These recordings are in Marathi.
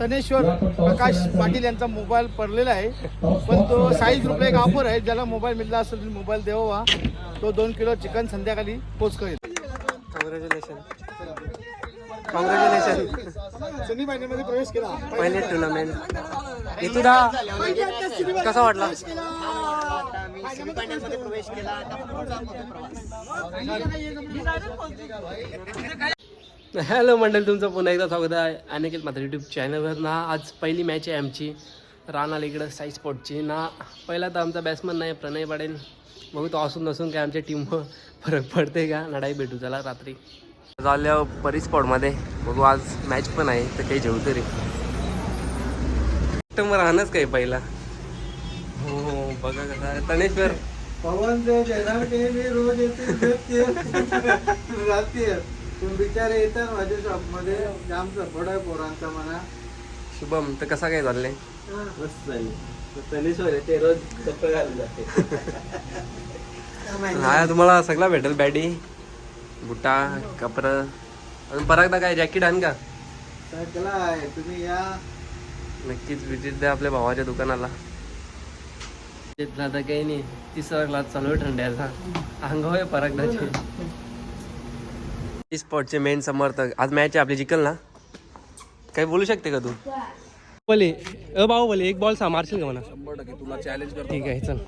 तनेश्वर प्रकाश पाटील यांचा मोबाईल पडलेला आहे. पण तो साईज ग्रुपला एक ऑफर आहे. ज्याला मोबाईल मिळला असेल मोबाईल द्यावा तो दोन किलो चिकन संध्याकाळी पोच करेल. कॉंग्रॅच्युलेशन कॉंग्रॅच्युलेशन सेमी फायनलमध्ये प्रवेश केला. पहिले टुर्नामेंट कसा वाटला? हॅलो मंडळी तुमचं पुन्हा एकदा स्वागत आहे. अनेक मात्र यूट्यूब चॅनलवर ना आज पहिली मॅच आहे आमची. रान आली इकडं साई स्पोर्टची ना पहिला तर आमचा बॅट्समन नाही प्रणय पाडेल बघू तो असून नसून काय आमच्या टीमवर फरक पडते का? लढाई भेटू चला रात्री. झाल्या परी स्पॉटमध्ये बघू आज मॅच पण आहे तर काही जेवू तरी. कस्टमर राहणंच काही पहिला. हो हो बघा कसा तणेश्वर पवन रोज येते पण बिचारे येतात माझ्या शॉपमध्ये जाम सपोर्ट आहे पोरांचा मला शुभम तर कसा काय चाललंय? मस्त झाली तनेश्वर ते रोज कप्पे घालून जाते. हा तुम्हाला सगळा भेटेल. बॅडी बुटा कपर अजून परत काय? जॅकेट आण का? सगळं आहे. तुम्ही या. नक्कीच विजिट द्या आपल्या भावाच्या दुकानाला. तर काही नाही. तिसरा क्लास चालू आहे थंड्याचा. अंगावर आहे परागदाचे. स्पॉटचे मेन समर्थक. आज मॅच आहे आपली जिकल ना? काही बोलू शकते का तू? बोले. अ भाऊ बोले एक बॉल मारशील का म्हणा तुला चॅलेंज कर ठीक आहे चल.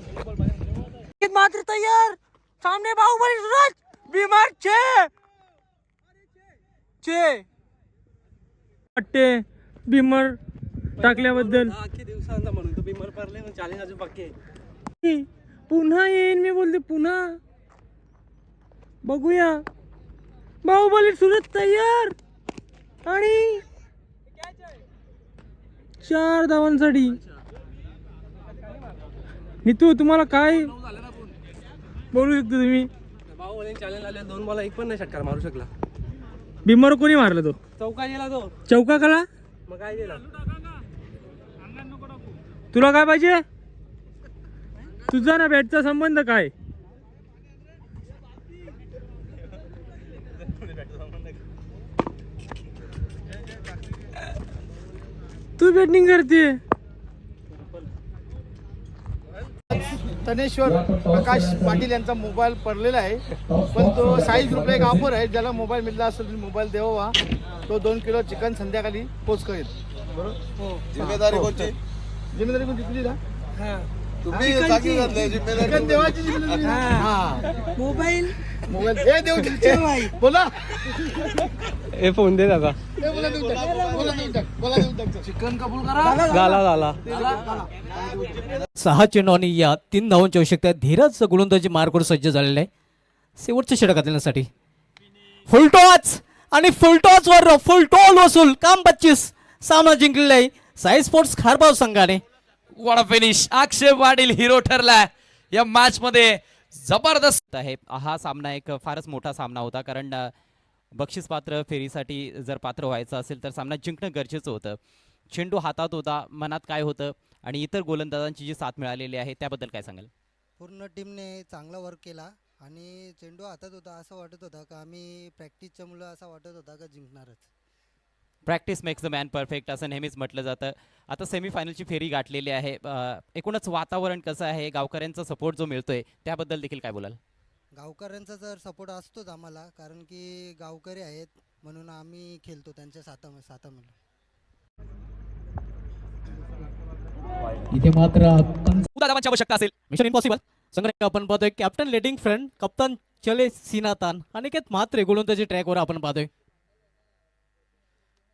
मात्र तैयार. सामने बाहुबली सूरज बीमार छे! छे! वाटते बिमर टाकल्याबद्दल. अख्खे दिवसांचा म्हणून. तू बिमर पडले चॅलेंज अजून बाकी आहे. पुन्हा येईन मी बोलते पुन्हा. बघूया. बाहुबली सूरज तयार. आणि चार धावांसाठी. नितू तुम्हाला काय बोलू शकतो तुम्ही? भाऊ बोले चॅलेंज आले दोन बॉल एक पण नाही षटकार मारू शकला. बिमर कोणी मारला तो? चौका गेला तो. चौका कला मग काय गेला तुला काय पाहिजे? तुझा ना बॅटचा संबंध काय? तू बॅटिंग करते. तनेश्वर प्रकाश पाटील यांचा मोबाईल पडलेला आहे. पण तो साईज ग्रुपला एक ऑफर आहे. ज्याला मोबाईल मिळला असेल मोबाईल द्यावा तो दोन किलो चिकन संध्याकाळी पोच करेल. बरोबर जिम्मेदारी कोणची? जिम्मेदारी कोणती? तुझी ना? तुम्ही जागी घातलंय जिम्मेदारी चिकन देवाची जिम्मेदारी हा. मोबाईल? मोबाईल. हे देऊ. बोला. हे फोन दे दादा. करा. झाला सहा चेंडू आणि या तीन धावांची आवश्यकता आहे. धीरज गोलंदाजी मार्कवर सज्ज झालेला आहे. शेवटचं षटक घालण्यासाठी फुलटॉच आणि फुलटॉच वर फुलटॉल वसूल. काम पच्चीस. सामना जिंकलेला आहे. साई स्पोर्ट्स खारबाव संघाने. What finish Akshay Patil hero ठरलाय. या मॅच मध्ये जबरदस्त आहे. हा सामना एक फारच मोठा सामना होता कारण बक्षीस पात्र फेरीसाठी जर पात्र व्हायचं असेल तर सामना जिंकणं गरजेचं होतं. चेंडू हातात होता मनात काय होतं आणि इतर गोलंदाजांची जी साथ मिळालेली आहे त्याबद्दल काय सांगाल? पूर्ण टीमने चांगला वर्क केला आणि चेंडू हातात होता असं वाटत होता का आम्ही प्रॅक्टिसच्या मुलं असं वाटत होता का जिंकणारच. Practice makes the man perfect असं नेहमीच म्हटलं जातं. आता सेमीफायनलची फेरी गाठलेली आहे. एकूणच वातावरण कसं आहे? गावकऱ्यांचा सपोर्ट जो मिळतोय त्याबद्दल देखील काय बोलाल? गावकऱ्यांचा जर सपोर्ट असतोच आम्हाला कारण की गावकरी आहेत म्हणून आम्ही खेळतो त्यांच्या साता सातामध्ये इथे मात्र आवश्यकता असेल. मिशन इम्पॉसिबल संघटना आपण पाहतोय. कॅप्टन लेटिंग फ्रंट कप्तान चले सिनातान अनिकेत मात्रे गोलंदाजी ट्रॅकवर आपण पाहतोय.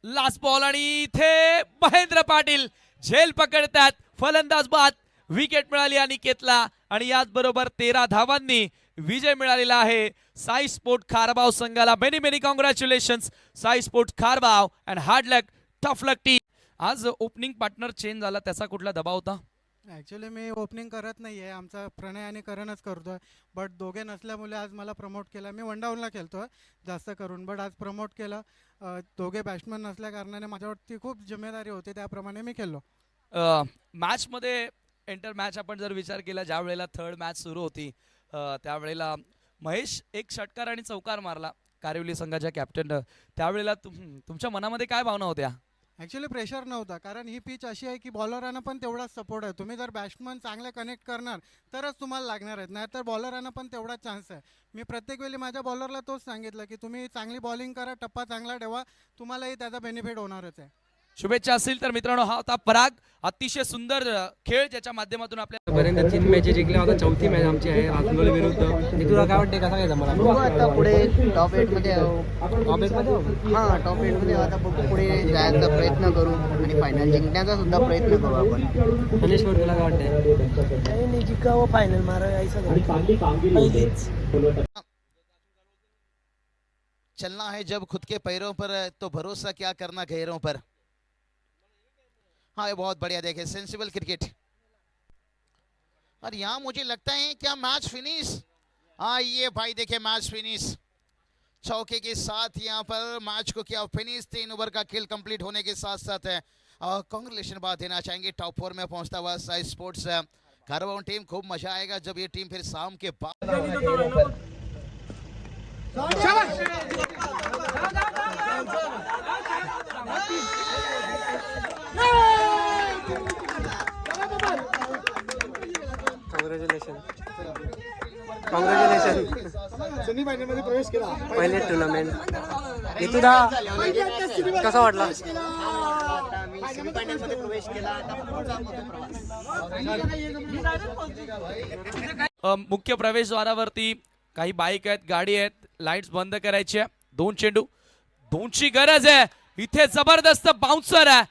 लास्ट बॉल आणि इथे महेंद्र पाटील. झेल पकडतात. फलंदाज बाद. विकेट मिळाली अनिकेतला. आणि याचबरोबर तेरा धावांनी विजय मिळालेला आहे. साई स्पोर्ट खारबाव संघाला many many congratulation Sai sport Kharbav and hard luck tough luck team आज ओपनिंग पार्टनर चेंज झाला. त्याचा कुठला दबाव होता? ॲक्च्युली मी ओपनिंग करत नाही आहे आमचा प्रणय आणि करणच करतोय. बट दोघे नसल्यामुळे आज मला प्रमोट केलं. मी वनडाऊनला खेळतोय. जास्त करून. बट आज प्रमोट केलं. दोघे बॅट्समन नसल्या कारणाने माझ्यावरती खूप जिम्मेदारी होती. त्याप्रमाणे मी खेळलो. मॅच मध्ये एंटर मॅच आपण जर विचार केला ज्या वेळेला थर्ड मॅच सुरू होती त्यावेळेला महेश एक षटकार आणि चौकार मारला कारिवली संघाच्या कॅप्टन त्यावेळेला तुम तुमच्या मनामध्ये काय भावना होत्या? ॲक्च्युली प्रेशर नव्हता कारण ही पिच अशी आहे की बॉलरांना पण तेवढाच सपोर्ट आहे. तुम्ही जर बॅट्समन चांगले कनेक्ट करणार तरच तुम्हाला लागणार आहेत. नाहीतर बॉलरांना पण तेवढाच चान्स आहे. मी प्रत्येक वेळी माझ्या बॉलरला तोच सांगितलं की तुम्ही चांगली बॉलिंग करा टप्पा चांगला ठेवा तुम्हालाही त्याचा बेनिफिट होणारच आहे. शुभेच्छा असतील तर मित्रांनो हा होता पराग. अतिशय सुंदर खेळ ज्याच्या माध्यमातून आपल्या पर्यंत तीन मॅचेस जिंकल्या आता चौथी मॅच आमची आहे राजनोली विरुद्ध. हे तुला काय वाटते कसं जमला? बघू आता पुढे टॉप एटमध्ये टॉपमध्ये हा टॉप एटमध्ये आता बघू पुढे जायचा प्रयत्न करू आणि फायनल जिंकण्याचा सुद्धा प्रयत्न करू आपण. धनेश्वर तुला काय वाटते जिंकावं फायनल मारा चलना है जब खुद के पैरों पर तो भरोसा क्या करना गैरों पर? हाँ ये बहुत बढ़िया देखे सेंसिबल क्रिकेट और यहाँ मुझे लगता है क्या मैच फिनिश हाँ ये भाई देखे मैच फिनिश चौके के साथ यहाँ पर मैच को क्या फिनिश तीन ओवर का खेल कंप्लीट होने के साथ साथ है कॉन्ग्रेचुलेशन बात देना चाहेंगे टॉप फोर में पहुँचता हुआ साई स्पोर्ट्स कारवां टीम खूब मज़ा आएगा जब ये टीम फिर शाम के बाद सेमी फायनलमध्ये प्रवेश केला. पहिले टुर्नामेंट तुला कसा वाटला? मुख्य प्रवेशद्वारावरती काही बाईक आहेत गाडी आहेत लाईट्स बंद करायच्या दोन चेंडू. दोनची गरज आहे. इथे जबरदस्त बाउन्सर आहे.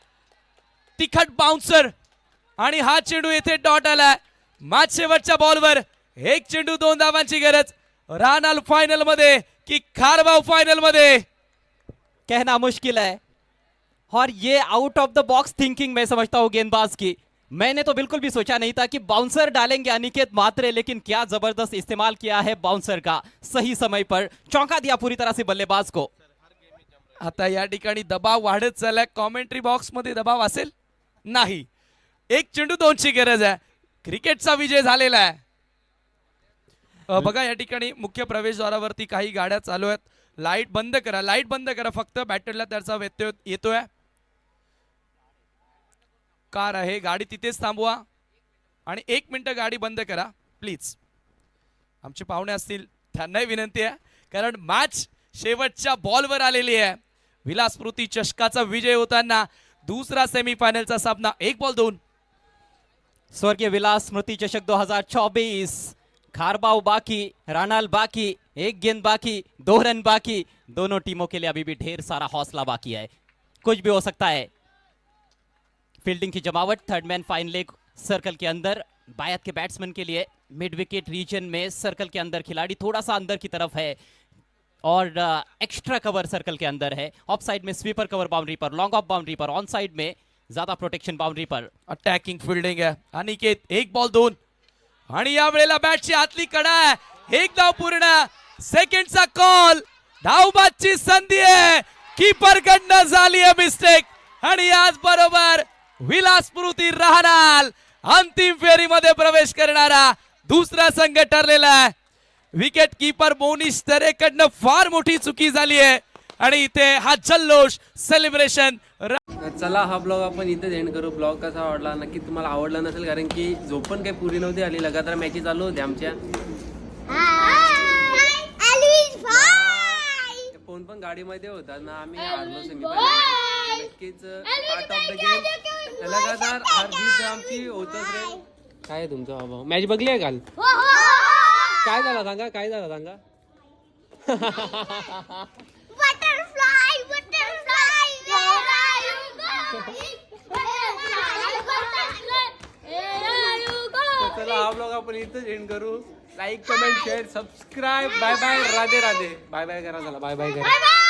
तिखट बाउन्सर आणि हा चेंडू येथे डॉट आलाय. मॅच शेवटच्या बॉलवर एक चेंडू दोन धावांची गरज. रानाल फायनलमध्ये की खारबाव फायनलमध्ये? कहना मुश्किल है। और ये out of the box thinking मैं समझता हूँ गेंदबाज की। मैंने तो बिल्कुल भी सोचा नहीं था कि बाउंसर डालेंगे अनिकेत मात्रे लेकिन क्या जबरदस्त इस्तेमाल किया है बाउंसर का सही समय पर। चौंका दिया पूरी तरह से बल्लेबाज को। आता या ठिकाणी दबाव वाढत चाललाय. कॉमेंट्री बॉक्समध्ये दबाव असेल? नाही. एक चेंडू दोनची गरज आहे. क्रिकेटचा विजय झालेला आहे. बघा या ठिकाणी मुख्य प्रवेशद्वारावरती काही गाड्या चालू आहेत. लाइट बंद करा लाइट बंद करा. फक्त बॅटरला त्याचा व्यत्यय येतोय. कार आहे गाडी तिथेच थांबवा. आणि एक मिनटं गाडी बंद करा प्लीज. आमचे पाहुणे असतील त्यांनाही विनंती आहे. कारण मॅच शेवटच्या बॉलवर आलेली आहे. विलासस्मृती चषकाचा विजय होताना दुसरा सेमीफायनलचा सामना. एक बॉल दोन. स्वर्गीय विलास स्मृती चषक 2024 खारबाव बाकी, रानाल बाकी, एक गेंद बाकी, दो रन बाकी, दोनों टीमों के लिए अभी भी ढेर सारा हौसला बाकी है। कुछ भी हो सकता है। फील्डिंग की जमावट third man fine leg circle के अंदर, बायत के बैट्समैन के लिए मिड विकेट रीजन में सर्कल के अंदर खिलाड़ी थोड़ा सा अंदर की तरफ़ है। और एक्स्ट्रा कवर सर्कल के अंदर है। ऑफ़ साइड में स्वीपर कवर बाउंड्री पर लॉन्ग ऑफ़ बाउंड्री पर ऑन साइड में ज़्यादा प्रोटेक्शन बाउंड्री पर। अटैकिंग फील्डिंग है। अनिकेत, एक बॉल दोन। आणि या वेळेला बॅटची आतली कडा आहे एक धाव पूर्ण सेकंडचा कॉल धावबादची संधी आहे. कीपर कडनं झाली आहे मिस्टेक आणि आज बरोबर विलास स्मृती राहणार. अंतिम फेरीमध्ये प्रवेश करणारा दुसरा संघ ठरलेला आहे. विकेट कीपर मोनिश तरेकडनं फार मोठी चुकी झाली आहे. आणि इथे हा जल्लोष सेलिब्रेशन चला हा ब्लॉग आपण इथेच एंड करू. ब्लॉग कसा आवडला नक्की तुम्हाला आवडला नसेल कारण की झोप पण काही पुरी नव्हती आली. लगातार मॅची चालू होत्या आमच्या. फोन पण गाडीमध्ये होता ना आम्ही हारलो नक्कीच पार्ट ऑफ द गेम लगातार आमची होतच रे. काय तुमचा बाबा मॅच बघली आहे काल काय झालं सांगा? काय झालं सांगा? आपण इथंच एंड करू. Like comment share subscribe bye bye Radhe Radhe bye bye करा. झाला बाय बाय करा